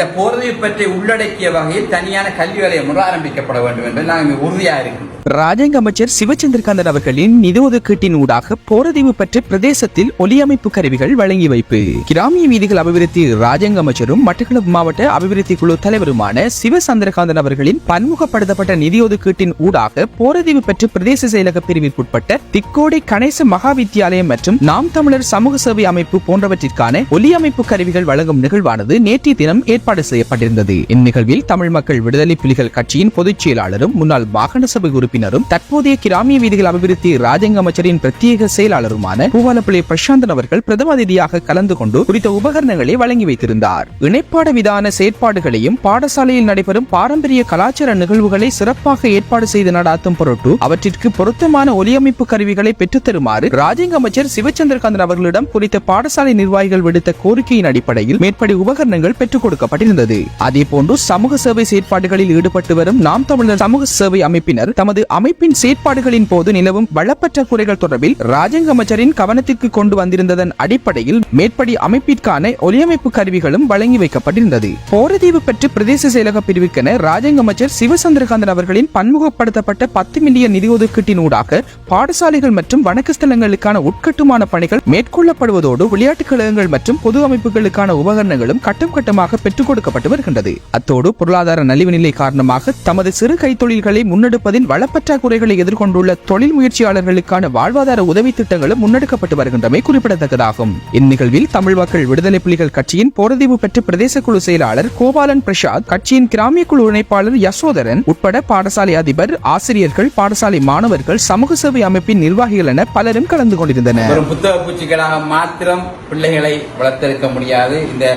இந்த போர்வை பற்றி உள்ளடக்கிய வகையில் தனியான கல்வி வலயம் ஒன்று ஆரம்பிக்கப்பட வேண்டும் என்று நாங்கள் உறுதியாக இருக்கின்றோம் ராஜாங்க அமைச்சர் சிவச்சந்திரகாந்தன் அவர்களின் நிதி ஒதுக்கீட்டின் ஊடாக போரதீவு பற்றி பிரதேசத்தில் ஒலியமைப்பு கருவிகள் வழங்கி வைப்பு. கிராமிய வீதிகள் அபிவிருத்தி ராஜாங்க அமைச்சரும் மட்டக்களப்பு மாவட்ட அபிவிருத்தி குழு தலைவருமான சிவசந்திரகாந்தன் அவர்களின் பன்முகப்படுத்தப்பட்ட நிதி ஒதுக்கீட்டின் ஊடாக போரதீவு பற்றி பிரதேச செயலக பிரிவிற்குட்பட்ட திக்கோடை கணேச மகா வித்தியாலயம் மற்றும் நாம் தமிழர் சமூக சேவை அமைப்பு போன்றவற்றிற்கான ஒலியமைப்பு கருவிகள் வழங்கும் நிகழ்வானது நேற்றைய தினம் ஏற்பாடு செய்யப்பட்டிருந்தது. இந்நிகழ்வில் தமிழ் மக்கள் விடுதலை புலிகள் கட்சியின் பொதுச் செயலாளரும் முன்னாள் வாகன சபை உறுப்பினரும் தற்போதைய கிராமிய வீதிகள் அபிவிருத்தி ராஜங்க அமைச்சரின் பிரத்யேக செயலாளருமான பூவாலப்பிள்ளை பிரசாந்தன் அவர்கள் பிரதம அதிதியாக கலந்து கொண்டு குறித்த உபகரணங்களை வழங்கி வைத்திருந்தார். இணைப்பாட விதான செயற்பாடுகளையும் பாடசாலையில் நடைபெறும் பாரம்பரிய கலாச்சார நிகழ்வுகளை சிறப்பாக ஏற்பாடு செய்து நடாத்தும் பொருட்டு அவற்றிற்கு பொருத்தமான ஒலியமைப்பு கருவிகளை பெற்றுத் தருமாறு அமைச்சர் சிவச்சந்திரகாந்தன் அவர்களிடம் குறித்த பாடசாலை நிர்வாகிகள் விடுத்த கோரிக்கையின் அடிப்படையில் மேற்படி உபகரணங்கள் பெற்றுக் கொடுக்கப்பட்டிருந்தது அதேபோன்று சமூக சேவை செயற்பாடுகளில் ஈடுபட்டு வரும் நாம் தமிழர் சமூக சேவை அமைப்பினர் தமது அமைப்பின் செயற்பாடுகளின் போது நிலவும் வளப்பற்ற குறைகள் தொடர்பில் ராஜாங்க அமைச்சரின் கவனத்திற்கு கொண்டு வந்திருந்ததன் அடிப்படையில் மேற்படி அமைப்பிற்கான ஒலியமைப்பு கருவிகளும் வழங்கி வைக்கப்பட்டிருந்தது. போரதீவு பற்றி பிரதேச செயலக பிரிவுக்கென ராஜாங்க அமைச்சர் சிவசந்திரகாந்தன் அவர்களின் பன்முகப்படுத்தப்பட்ட பத்து மில்லியன் நிதி ஒதுக்கீட்டின் ஊடாக பாடசாலைகள் மற்றும் வணக்கஸ்தலங்களுக்கான உட்கட்டுமான பணிகள் மேற்கொள்ளப்படுவதோடு விளையாட்டுக் கழகங்கள் மற்றும் பொது அமைப்புகளுக்கான உபகரணங்களும் கட்டம் கட்டமாக பெற்று விட்டுக் கொடுக்கப்பட்டு வருகின்றது. அத்தோடு பொருளாதார நலிவு நிலை காரணமாக தமது சிறு கைத்தொழில்களை முன்னெடுப்பதில் வளப்பற்றாக்குறைகளை எதிர்கொண்டுள்ள தொழில் முயற்சியாளர்களுக்கான வாழ்வாதார உதவி திட்டங்களும் முன்னெடுக்கப்பட்டு வருகின்றமை குறிப்பிடத்தக்கதாகும். இந்நிகழ்வில் தமிழ் மக்கள் விடுதலை புலிகள் கட்சியின் போரதிவு பெற்ற பிரதேச குழு செயலாளர் கோபாலன் பிரசாத் கட்சியின் கிராமிய குழு இணைப்பாளர் யசோதரன் உட்பட பாடசாலை அதிபர் ஆசிரியர்கள் பாடசாலை மாணவர்கள் சமூக சேவை அமைப்பின் நிர்வாகிகள் என பலரும் கலந்து கொண்டிருந்தனர். வெறும் புத்தக பூச்சிகளாக மாத்திரம் பிள்ளைகளை வளர்த்தெடுக்க முடியாது. இந்த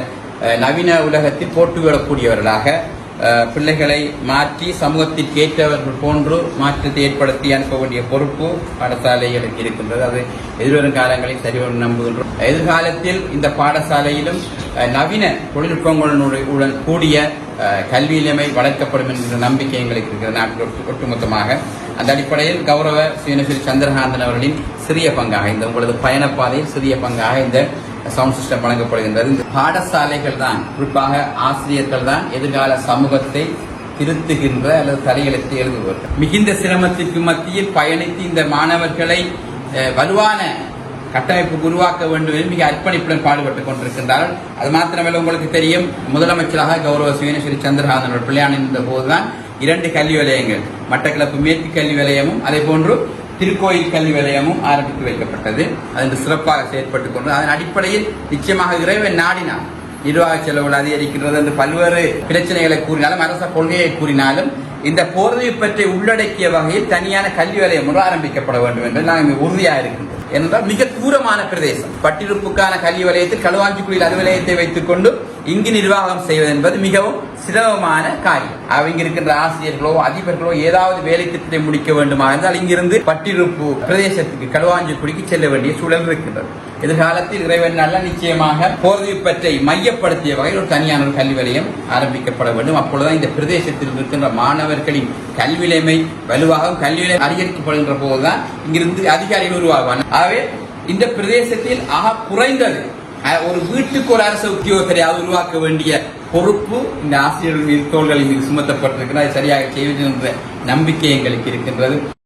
நவீன உலகத்தில் போட்டுவிடக்கூடியவர்களாக பிள்ளைகளை மாற்றி சமூகத்திற்கு ஏற்றவர்கள் போன்று மாற்றத்தை ஏற்படுத்தி அனுப்ப வேண்டிய பொறுப்பு பாடசாலைகளுக்கு இருக்கின்றது. அது எதிர்வரும் காலங்களில் சரிவர நம்புகின்றோம். எதிர்காலத்தில் இந்த பாடசாலையிலும் நவீன தொழில்நுட்பங்களுடன் கூடிய கல்வி நிலைமை வளர்க்கப்படும் என்கிற நம்பிக்கை எங்களுக்கு இருக்கிற நாட்டில் ஒட்டுமொத்தமாக அந்த அடிப்படையில் கௌரவ சுயநசிரி சந்திரகாந்தன் அவர்களின் சிறிய பங்காக இந்த உங்களது பயணப்பாதையில் சிறிய பங்காக இந்த சவுண்ட் சிஸ்டம் வழங்கப்படுகின்றது. இந்த பாடசாலைகள் தான் குறிப்பாக ஆசிரியர்கள் தான் எதிர்கால சமூகத்தை திருத்துகின்ற அல்லது தலையெழுத்து எழுதுபவர்கள். மிகுந்த சிரமத்திற்கு மத்தியில் பயணித்து இந்த மாணவர்களை வலுவான கட்டமைப்பு உருவாக்க வேண்டும் என்று மிக அர்ப்பணிப்புடன் பாடுபட்டுக் கொண்டிருக்கின்றார்கள். அது மாத்திரமல்ல உங்களுக்கு தெரியும் முதலமைச்சராக கௌரவ சுயநஸ்ரீ சந்திரகாந்தன் அவர்கள் பிள்ளையானிருந்த போதுதான் இரண்டு கல்வி வலயங்கள் மட்டக்களப்பு மேற்கு கல்வி வலயமும் அதே போன்று திருக்கோயில் கல்வி வலயமும் ஆரம்பித்து வைக்கப்பட்டது. அதன் சிறப்பாக செயற்பட்டுக் கொண்டு அதன் அடிப்படையில் நிச்சயமாக இறைவன் நாடினார் நிர்வாக செலவுகள் அதிகரிக்கின்றது என்று பல்வேறு பிரச்சனைகளை கூறினாலும் அரச கொள்கையை கூறினாலும் இந்த போர்வை பற்றி உள்ளடக்கிய வகையில் தனியான கல்வி வலயம் ஒன்று ஆரம்பிக்கப்பட வேண்டும் என்று நாங்கள் உறுதியாக இருக்கின்றோம். என்றால் மிக தூரமான பிரதேசம். பட்டிருப்புக்கான கல்வி வலயத்தில் களுவாஞ்சிக்குடியில் அலுவலகத்தை வைத்துக் கொண்டு இங்கு நிர்வாகம் செய்வது என்பது மிகவும் சிரமமான காரியம். அவங்க இருக்கின்ற ஆசிரியர்களோ அதிபர்களோ ஏதாவது வேலை திட்டத்தை முடிக்க வேண்டுமா இருந்தால் இங்கிருந்து பட்டிருப்பு பிரதேசத்துக்கு களுவாஞ்சிக்குடிக்கு செல்ல வேண்டிய சூழல் இருக்கின்றது. எதிர்காலத்தில் இறைவன் நல்ல நிச்சயமாக போர்வைப்பற்றை மையப்படுத்திய வகையில் ஒரு தனியான ஒரு கல்வி வலையம் ஆரம்பிக்கப்பட வேண்டும். அப்பொழுதுதான் இந்த பிரதேசத்தில் இருக்கின்ற மாணவர்களின் கல்விலைமை வலுவாகவும் கல்வி கல்வியிலை அதிகரிக்கப்படுகின்ற போதுதான் இங்கிருந்து அதிகாரிகள் உருவாகுவாங்க ஆகவே இந்த பிரதேசத்தில் ஆக குறைந்தது ஒரு வீட்டுக்கு ஒரு அரசு உத்தியோகத்தரையாவது உருவாக்க வேண்டிய பொறுப்பு இந்த ஆசிரியர்கள் மீது தோள்களின் மீது சுமத்தப்பட்டிருக்கிறது. அதை சரியாக செய்வது என்ற நம்பிக்கை எங்களுக்கு இருக்கின்றது.